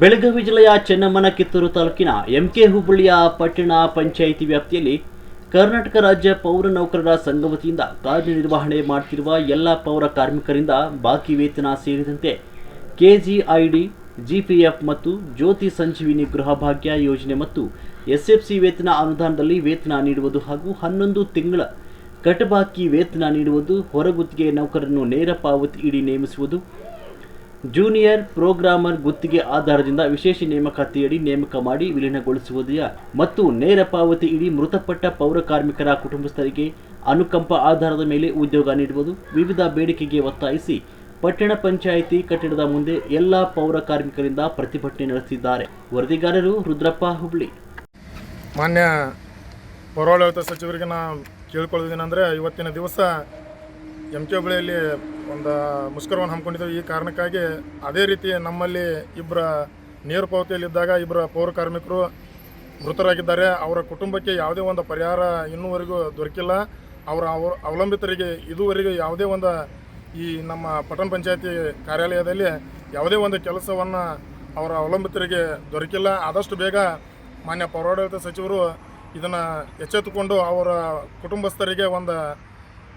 ಬೆಳಗಾವಿ ಜಿಲ್ಲೆಯ ಚೆನ್ನಮ್ಮನ ಕಿತ್ತೂರು ತಾಲೂಕಿನ ಎಂಕೆ ಹುಬ್ಬಳ್ಳಿಯ ಪಟ್ಟಣ ಪಂಚಾಯಿತಿ ವ್ಯಾಪ್ತಿಯಲ್ಲಿ ಕರ್ನಾಟಕ ರಾಜ್ಯ ಪೌರ ನೌಕರರ ಸಂಘ ವತಿಯಿಂದ ಕಾರ್ಯನಿರ್ವಹಣೆ ಮಾಡುತ್ತಿರುವ ಎಲ್ಲ ಪೌರ ಕಾರ್ಮಿಕರಿಂದ ಬಾಕಿ ವೇತನ ಸೇರಿದಂತೆ ಕೆಜಿಐಡಿ, ಜಿಪಿಎಫ್ ಮತ್ತು ಜ್ಯೋತಿ ಸಂಜೀವಿನಿ ಗೃಹ ಭಾಗ್ಯ ಯೋಜನೆ ಮತ್ತು ಎಸ್ಎಫ್ಸಿ ವೇತನ ಅನುದಾನದಲ್ಲಿ ವೇತನ ನೀಡುವುದು ಹಾಗೂ ಹನ್ನೊಂದು ತಿಂಗಳ ಕಟಬಾಕಿ ವೇತನ ನೀಡುವುದು, ಹೊರಗುತ್ತಿಗೆ ನೌಕರರನ್ನು ನೇರ ಪಾವತಿ ಇಡಿ ನೇಮಿಸುವುದು ಜೂನಿಯರ್ ಪ್ರೋಗ್ರಾಮರ್ ಗುತ್ತಿಗೆ ಆಧಾರದಿಂದ ವಿಶೇಷ ನೇಮಕಾತಿಯಡಿ ನೇಮಕ ಮಾಡಿ ವಿಲೀನಗೊಳಿಸುವುದೆಯ? ಮತ್ತು ನೇರ ಪಾವತಿ ಇಡಿ ಮೃತಪಟ್ಟ ಪೌರ ಕಾರ್ಮಿಕರ ಕುಟುಂಬಸ್ಥರಿಗೆ ಅನುಕಂಪ ಆಧಾರದ ಮೇಲೆ ಉದ್ಯೋಗ ನೀಡುವುದು ವಿವಿಧ ಬೇಡಿಕೆಗೆ ಒತ್ತಾಯಿಸಿ ಪಟ್ಟಣ ಪಂಚಾಯಿತಿ ಕಟ್ಟಡದ ಮುಂದೆ ಎಲ್ಲ ಪೌರ ಕಾರ್ಮಿಕರಿಂದ ಪ್ರತಿಭಟನೆ ನಡೆಸಿದ್ದಾರೆ. ವರದಿಗಾರರು ರುದ್ರಪ್ಪ ಹುಬ್ಳಿ. ಮಾನ್ಯ ಪೌರಾಡಳಿತ ಸಚಿವರಿಗೆ ನಾ ಕೇಳ್ಕೊಳ್ಳೋದೇನೆಂದರೆ ಇವತ್ತಿನ ದಿವಸ ಎಂ ಕೆ ಹುಬ್ಬಳ್ಳಿಯಲ್ಲಿ ಒಂದು ಮುಷ್ಕರವನ್ನು ಹಮ್ಮಿಕೊಂಡಿದ್ದೇವೆ. ಈ ಕಾರಣಕ್ಕಾಗಿ ಅದೇ ರೀತಿ ನಮ್ಮಲ್ಲಿ ಇಬ್ಬರ ನೇರು ಪಾವತಿಯಲ್ಲಿದ್ದಾಗ ಇಬ್ಬರ ಪೌರ ಕಾರ್ಮಿಕರು ಮೃತರಾಗಿದ್ದಾರೆ. ಅವರ ಕುಟುಂಬಕ್ಕೆ ಯಾವುದೇ ಒಂದು ಪರಿಹಾರ ಇನ್ನೂವರೆಗೂ ದೊರಕಿಲ್ಲ. ಅವರ ಅವಲಂಬಿತರಿಗೆ ಇದುವರೆಗೂ ಯಾವುದೇ ಒಂದು ಈ ನಮ್ಮ ಪಟ್ಟಣ ಪಂಚಾಯತಿ ಕಾರ್ಯಾಲಯದಲ್ಲಿ ಯಾವುದೇ ಒಂದು ಕೆಲಸವನ್ನು ಅವರ ಅವಲಂಬಿತರಿಗೆ ದೊರಕಿಲ್ಲ. ಆದಷ್ಟು ಬೇಗ ಮಾನ್ಯ ಪೌರಾಡಳಿತ ಸಚಿವರು ಇದನ್ನು ಎಚ್ಚೆತ್ತುಕೊಂಡು ಅವರ ಕುಟುಂಬಸ್ಥರಿಗೆ ಒಂದು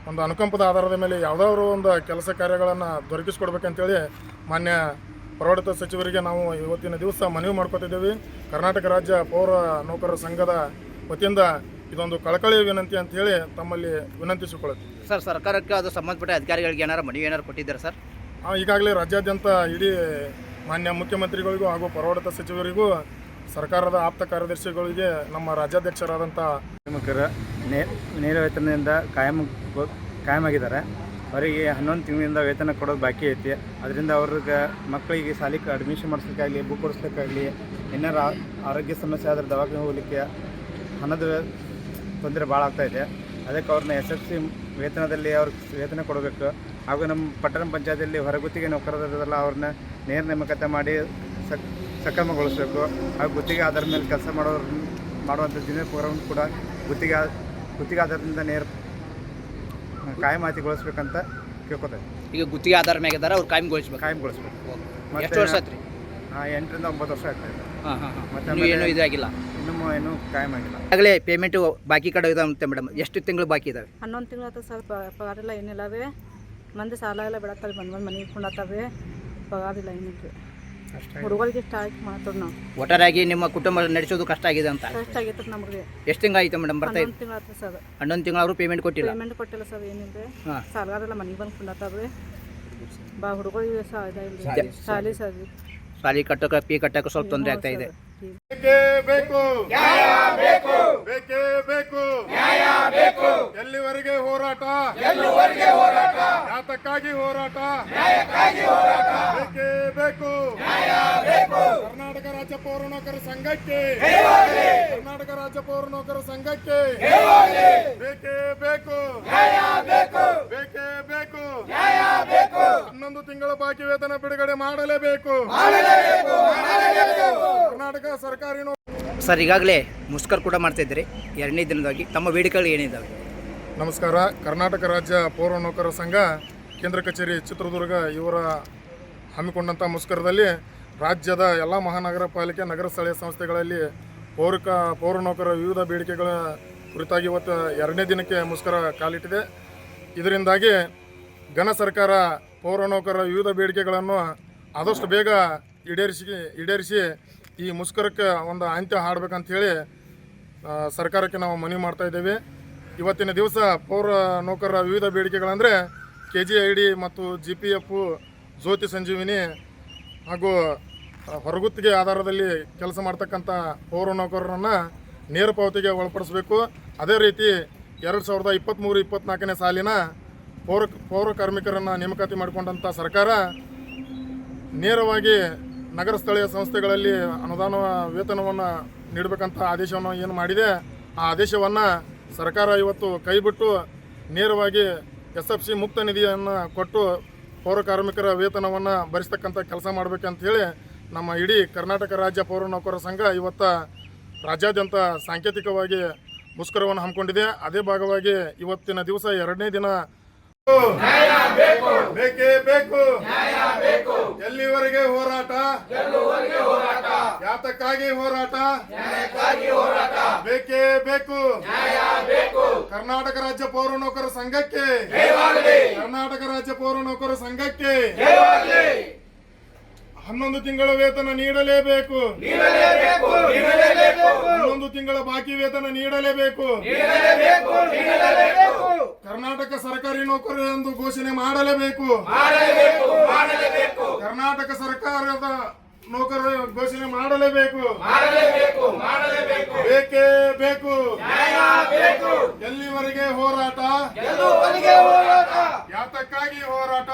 ಒಂದು ಅನುಕಂಪದ ಆಧಾರದ ಮೇಲೆ ಯಾವುದಾದ್ರು ಒಂದು ಕೆಲಸ ಕಾರ್ಯಗಳನ್ನು ದೊರಕಿಸ್ಕೊಡ್ಬೇಕಂತೇಳಿ ಮಾನ್ಯ ಪೌರಾಡಳಿತ ಸಚಿವರಿಗೆ ನಾವು ಇವತ್ತಿನ ದಿವಸ ಮನವಿ ಮಾಡ್ಕೊತಿದ್ದೇವೆ. ಕರ್ನಾಟಕ ರಾಜ್ಯ ಪೌರ ನೌಕರರ ಸಂಘದ ವತಿಯಿಂದ ಇದೊಂದು ಕಳಕಳಿ ವಿನಂತಿ ಅಂತ ಹೇಳಿ ತಮ್ಮಲ್ಲಿ ವಿನಂತಿಸಿಕೊಳ್ಳುತ್ತೀವಿ. ಸರ್ ಸರ್ಕಾರಕ್ಕೆ ಅದು ಸಂಬಂಧಪಟ್ಟ ಅಧಿಕಾರಿಗಳಿಗೆ ಏನಾರು ಮನವಿ ಏನಾರು ಕೊಟ್ಟಿದ್ದಾರೆ ಸರ್? ಈಗಾಗಲೇ ರಾಜ್ಯಾದ್ಯಂತ ಇಡೀ ಮಾನ್ಯ ಮುಖ್ಯಮಂತ್ರಿಗಳಿಗೂ ಹಾಗೂ ಪೌರಾಡಳಿತ ಸಚಿವರಿಗೂ ಸರ್ಕಾರದ ಆಪ್ತ ಕಾರ್ಯದರ್ಶಿಗಳಿಗೆ ನಮ್ಮ ರಾಜ್ಯಾಧ್ಯಕ್ಷರಾದಂಥ ಕಾರ್ಮಿಕರು ನೇರ ವೇತನದಿಂದ ಕಾಯಂ ಕಾಯಮಾಗಿದ್ದಾರೆ. ಅವರಿಗೆ ಹನ್ನೊಂದು ತಿಂಗಳಿಂದ ವೇತನ ಕೊಡೋದು ಬಾಕಿ ಐತಿ. ಅದರಿಂದ ಅವ್ರಿಗೆ ಮಕ್ಕಳಿಗೆ ಶಾಲೆಗೆ ಅಡ್ಮಿಷನ್ ಮಾಡಿಸ್ಲಿಕ್ಕಾಗಲಿ ಬುಕ್ ಕೊಡಿಸ್ಲಿಕ್ಕಾಗಲಿ ಏನಾರು ಆರೋಗ್ಯ ಸಮಸ್ಯೆ ಆದರೆ ದವಾಖಾನೆ ಹೋಗಲಿಕ್ಕೆ ಹಣದ ತೊಂದರೆ ಭಾಳ ಆಗ್ತಾಯಿದೆ ಅದಕ್ಕೆ ಅವ್ರನ್ನ ಎಸ್ ಎಫ್ ಸಿ ವೇತನದಲ್ಲಿ ಅವ್ರಿಗೆ ವೇತನ ಕೊಡಬೇಕು. ಹಾಗೂ ನಮ್ಮ ಪಟ್ಟಣ ಪಂಚಾಯತಿಯಲ್ಲಿ ಹೊರಗುತ್ತಿಗೆ ನೌಕರರಲ್ಲ ಅವ್ರನ್ನ ನೇರ ನೇಮಕತೆ ಮಾಡಿ ಸಕ್ ಸಕ್ರಮಗೊಳಿಸಬೇಕು. ಹಾಗೂ ಗುತ್ತಿಗೆ ಆಧಾರದ ಮೇಲೆ ಕೆಲಸ ಮಾಡೋರು ಮಾಡುವಂಥ ಜೂನಿಯರ್ ಪ್ರೋಗ್ರಾಮ್ ಕೂಡ ಗುತ್ತಿಗೆ ಗುತ್ತಿಗೆ ಆಧಾರದಿಂದ ನೇರ ಕಾಯಮಾತಿಗೊಳಿಸ್ಬೇಕಂತ ಕೇಳ್ಕೊತಾರೆ ಈಗ ಗುತ್ತಿಗೆ ಆಧಾರ ಮೇಲೆ ಇದ್ದಾರೆ ಅವ್ರು ಕಾಯಂಗೊಳಿಸ್ಬೇಕು. ಕಾಯಂಗೊಳಿಸ್ಬೇಕು. ಎಷ್ಟು ವರ್ಷ ಆತ್ರಿ? ಹಾಂ ಎಂಟರಿಂದ ಒಂಬತ್ತು ವರ್ಷ ಆಗ್ತದೆ ಹಾಂ ಹಾಂ ಹಾಂ. ಮತ್ತೆ ಏನು ಇದಾಗಿಲ್ಲ ಇನ್ನೂ ಏನು ಕಾಯಂ ಆಗಿಲ್ಲ. ಆಗಲೇ ಪೇಮೆಂಟು ಬಾಕಿ ಕಡೆ ಇದಾವಂತೆ ಮೇಡಮ್ ಎಷ್ಟು ತಿಂಗಳು ಬಾಕಿ ಇದಾವೆ? ಹನ್ನೊಂದು ತಿಂಗಳು ಅಥವಾ ಸರ್ ಪ- ಪಗಾರ ಇಲ್ಲ ಏನಿಲ್ಲ ಅವೇ ಮಂದಿ ಸಾಲ ಎಲ್ಲ ಬಿಡತ್ತವೆ ಬಂದು ಬಂದು ಮನೆ ಇಟ್ಕೊಂಡತ್ತವೆ ಪಗಾರಿಲ್ಲ ಏನಿಲ್ಲ ಹುಡುಗರಿಗೆ ಇಷ್ಟ ಆಯ್ತು ಮಾತಾಡ್ ನಾವು. ಒಟ್ಟಾರಾಗಿ ನಿಮ್ಮ ಕುಟುಂಬ ನಡೆಸೋದು ಕಷ್ಟ ಆಗಿದೆ ಅಂತ. ಕಷ್ಟ ಆಗೈತೆ ನಮಗೆ. ಎಷ್ಟು ತಿಂಗಳು ಆಯ್ತು ಮೇಡಮ್ ಬರ್ತಾ ಹನ್ನೊಂದು ತಿಂಗಳು ಆಯ್ತು ಸರ್. ಹನ್ನೊಂದು ತಿಂಗಳು ಅವರು ಪೇಮೆಂಟ್ ಕೊಟ್ಟಿಲ್ಲ? ಪೇಮೆಂಟ್ ಕೊಟ್ಟಿಲ್ಲ ಸರ್ ಏನಿದೆ ಹಾಂ. ಸಾಲಗಾರ ಎಲ್ಲ ಮನೆಗೆ ಬಂದು ಕುಂಡತ್ತವೆ ಬಾ ಹುಡುಗರಿಗೆ ಶಾಲೆ ಸರ್ ಸಾಲಿ ಕಟ್ಟಕ್ಕೆ ಪಿ ಕಟ್ಟಕ ಸ್ವಲ್ಪ ತೊಂದರೆ ಆಗ್ತಾ ಇದೆ. ಬೇಕೇ ಬೇಕು? ಬೇಕು ಬೇಕೇ. ಬೇಕು ಎಲ್ಲಿವರೆಗೆ ಹೋರಾಟ? ಎಲ್ಲಿವರೆಗೆ ಹೋರಾಟ? ಯಾತಕ್ಕಾಗಿ ಹೋರಾಟ? ನ್ಯಾಯಕ್ಕಾಗಿ ಹೋರಾಟ. ಬೇಕೇ ಬೇಕು? ನ್ಯಾಯ ಬೇಕು. ಕರ್ನಾಟಕ ರಾಜ್ಯ ಪೌರ ನೌಕರ ಸಂಘಕ್ಕೆ ಕರ್ನಾಟಕ ರಾಜ್ಯ ಪೌರ ನೌಕರ ಸಂಘಕ್ಕೆ ಬೇಕೇ ಬೇಕು. ನ್ಯಾಯ ಬೇಕು. ಬೇಕೇ ಬೇಕು. ನ್ಯಾಯ ಬೇಕು. ಹನ್ನೊಂದು ತಿಂಗಳ ಬಾಕಿ ವೇತನ ಬಿಡುಗಡೆ ಮಾಡಲೇಬೇಕು. ಕರ್ನಾಟಕ ಸರ್ಕಾರಿ ಸರ್, ಈಗಾಗಲೇ ಮುಷ್ಕರ್ ಕೂಡ ಮಾಡ್ತಾ ಇದ್ದೀರಿ. ಎರಡನೇ ದಿನದಾಗಿ ತಮ್ಮ ಬೇಡಿಕೆಗಳು ಏನಿದ್ದಾವೆ ನಮಸ್ಕಾರ. ಕರ್ನಾಟಕ ರಾಜ್ಯ ಪೌರ ನೌಕರ ಸಂಘ, ಕೇಂದ್ರ ಕಚೇರಿ ಚಿತ್ರದುರ್ಗ, ಇವರ ಹಮ್ಮಿಕೊಂಡಂಥ ಮುಷ್ಕರದಲ್ಲಿ ರಾಜ್ಯದ ಎಲ್ಲ ಮಹಾನಗರ ಪಾಲಿಕೆ, ನಗರ ಸ್ಥಳೀಯ ಸಂಸ್ಥೆಗಳಲ್ಲಿ ಪೌರಕ, ಪೌರ ನೌಕರ ವಿವಿಧ ಬೇಡಿಕೆಗಳ ಕುರಿತಾಗಿ ಇವತ್ತು ಎರಡನೇ ದಿನಕ್ಕೆ ಮುಷ್ಕರ ಕಾಲಿಟ್ಟಿದೆ. ಇದರಿಂದಾಗಿ ಘನ ಸರ್ಕಾರ ಪೌರ ನೌಕರರ ವಿವಿಧ ಬೇಡಿಕೆಗಳನ್ನು ಆದಷ್ಟು ಬೇಗ ಈಡೇರಿಸಿ ಈಡೇರಿಸಿ ಈ ಮುಷ್ಕರಕ್ಕೆ ಒಂದು ಅಂತ್ಯ ಹಾಡಬೇಕಂತ ಹೇಳಿ ಸರ್ಕಾರಕ್ಕೆ ನಾವು ಮನವಿ ಮಾಡ್ತಾಯಿದ್ದೇವೆ ಇವತ್ತಿನ ದಿವಸ ಪೌರ ನೌಕರರ ವಿವಿಧ ಬೇಡಿಕೆಗಳಂದರೆ ಕೆ ಜಿ ಐ ಡಿ ಮತ್ತು G P F Jyoti Sanjeevini ಹಾಗೂ ಹೊರಗುತ್ತಿಗೆ ಆಧಾರದಲ್ಲಿ ಕೆಲಸ ಮಾಡ್ತಕ್ಕಂಥ ಪೌರ ನೌಕರರನ್ನು ನೇರ ಪಾವತಿಗೆ ಒಳಪಡಿಸಬೇಕು. ಅದೇ ರೀತಿ ಎರಡು ಸಾವಿರದ ಇಪ್ಪತ್ತ್ಮೂರು ಇಪ್ಪತ್ತ್ನಾಲ್ಕನೇ ಸಾಲಿನ ಪೌರ ಪೌರ ಕಾರ್ಮಿಕರನ್ನು ನೇಮಕಾತಿ ಮಾಡಿಕೊಂಡಂಥ ಸರ್ಕಾರ ನೇರವಾಗಿ ನಗರ ಸ್ಥಳೀಯ ಸಂಸ್ಥೆಗಳಲ್ಲಿ ಅನುದಾನ ವೇತನವನ್ನು ನೀಡಬೇಕಂತ ಆದೇಶವನ್ನು ಏನು ಮಾಡಿದೆ ಆ ಆದೇಶವನ್ನು ಸರ್ಕಾರ ಇವತ್ತು ಕೈಬಿಟ್ಟು ನೇರವಾಗಿ ಎಸ್ ಎಫ್ ಸಿ ಮುಕ್ತ ನಿಧಿಯನ್ನು ಕೊಟ್ಟು ಪೌರ ಕಾರ್ಮಿಕರ ವೇತನವನ್ನು ಭರಿಸ್ತಕ್ಕಂಥ ಕೆಲಸ ಮಾಡಬೇಕಂತ ಹೇಳಿ ನಮ್ಮ ಇಡೀ ಕರ್ನಾಟಕ ರಾಜ್ಯ ಪೌರ ನೌಕರರ ಸಂಘ ಇವತ್ತು ರಾಜ್ಯಾದ್ಯಂತ ಸಾಂಕೇತಿಕವಾಗಿ ಮುಷ್ಕರವನ್ನು ಹಮ್ಮಿಕೊಂಡಿದೆ. ಅದೇ ಭಾಗವಾಗಿ ಇವತ್ತಿನ ದಿವಸ ಎರಡನೇ ದಿನ ಬೇಕೇ ಹೋರಾಟ. ಯಾತಕ್ಕಾಗಿ ಹೋರಾಟ? ಯಾತಕ್ಕಾಗಿ ಹೋರಾಟ. ಬೇಕೇ ಬೇಕು. ಬೇಕು. ಕರ್ನಾಟಕ ರಾಜ್ಯ ಪೌರ ನೌಕರ ಸಂಘಕ್ಕೆ. ಕರ್ನಾಟಕ ರಾಜ್ಯ ಪೌರ ನೌಕರ ಸಂಘಕ್ಕೆ. ಹನ್ನೊಂದು ತಿಂಗಳ ವೇತನ ನೀಡಲೇಬೇಕು. ಹನ್ನೊಂದು ತಿಂಗಳ ಬಾಕಿ ವೇತನ ನೀಡಲೇಬೇಕು. ಕರ್ನಾಟಕ ಸರ್ಕಾರಿ ನೌಕರರು ಎಂದು ಘೋಷಣೆ ಮಾಡಲೇಬೇಕು. ಕರ್ನಾಟಕ ಸರ್ಕಾರದ ನೌಕರ ಘೋಷಣೆ ಮಾಡಲೇಬೇಕು ಬೇಕೇ ಬೇಕು. ಎಲ್ಲಿವರೆಗೆ ಹೋರಾಟ? ಯಾತಕ್ಕಾಗಿ ಹೋರಾಟ?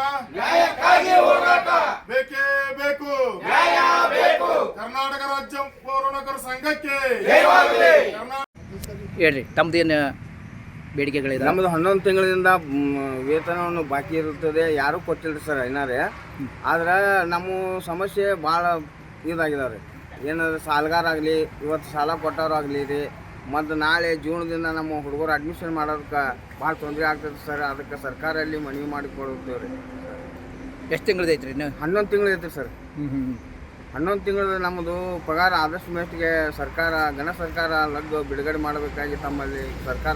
ಬೇಕೇ ಬೇಕು. ಕರ್ನಾಟಕ ರಾಜ್ಯ ಪೌರಾಣಿಕರ ಸಂಘಕ್ಕೆ. ಹೇಳಿ ಹೇಳ್ರಿ ತಮ್ದು ಏನು ಬೇಡಿಕೆಗಳಿದೆ ನಮ್ಮದು ಹನ್ನೊಂದು ತಿಂಗಳಿಂದ ವೇತನವನ್ನು ಬಾಕಿ ಇರುತ್ತದೆ ಯಾರೂ ಕೊಟ್ಟಿಲ್ಲ ಸರ್ ಏನಾರೇ ಆದರೆ ನಮ್ಮ ಸಮಸ್ಯೆ ಭಾಳ ಇದಾಗಿದಾವೆ. ಏನಾದ್ರೆ ಸಾಲಗಾರ ಆಗಲಿ ಇವತ್ತು ಸಾಲ ಕೊಟ್ಟವ್ರಾಗಲಿ ರೀ ಮತ್ತು ನಾಳೆ ಜೂನ್ದಿಂದ ನಮ್ಮ ಹುಡುಗರು ಅಡ್ಮಿಷನ್ ಮಾಡೋದಕ್ಕೆ ಭಾಳ ತೊಂದರೆ ಆಗ್ತದೆ ಸರ್. ಅದಕ್ಕೆ ಸರ್ಕಾರ ಅಲ್ಲಿ ಮನವಿ ಮಾಡಿಕೊಡುತ್ತೇವೆ ರೀ. ಎಷ್ಟು ತಿಂಗಳದ ರೀ ಹನ್ನೊಂದು ತಿಂಗಳು ಐತೆ ಸರ್. ಹ್ಞೂ ಹ್ಞೂ ಹನ್ನೊಂದು ತಿಂಗಳು ನಮ್ಮದು ಪಗಾರ ಆದಷ್ಟು ಮೇಷ್ಟಿಗೆ ಸರ್ಕಾರ ಘನ ಸರ್ಕಾರ ಲಗ್ಗು ಬಿಡುಗಡೆ ಮಾಡಬೇಕಾಗಿ ತಮ್ಮಲ್ಲಿ ಸರ್ಕಾರ